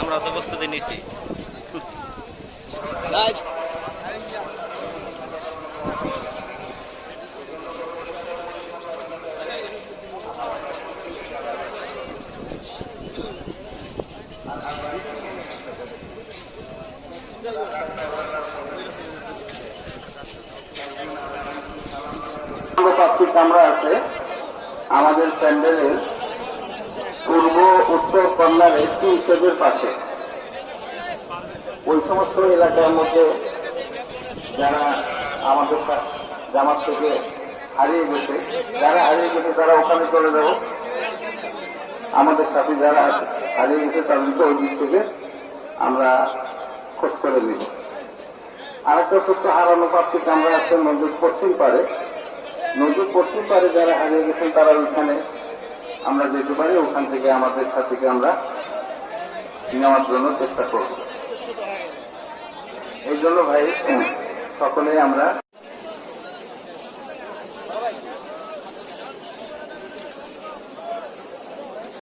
আমরা তো প্রস্তুতি নিয়েছি কামরা আছে। আমাদের প্যান্ডেলের পূর্ব উত্তর কর্নারে তিন সেজের পাশে। ওই সমস্ত এলাকার মধ্যে যারা আমাদের জামাত থেকে হারিয়ে গেছে, যারা হারিয়ে গেছে তারা ওখানে চলে যাব। আমাদের সাথে যারা হারিয়ে গেছে তাদেরকে ওই দিক থেকে আমরা খোঁজ করে নিব। আরেকটা সত্য হারানো প্রাপ্তি কামরা আছে নদীর পশ্চিম পারে। নদীর পড়তে পারে যারা হারিয়ে গেছেন তারা ওইখানে। আমরা যেতে পারি, ওখান থেকে আমাদের সাথীকে আমরা নেওয়ার জন্য চেষ্টা করব। এই জন্য ভাই, সকলেই আমরা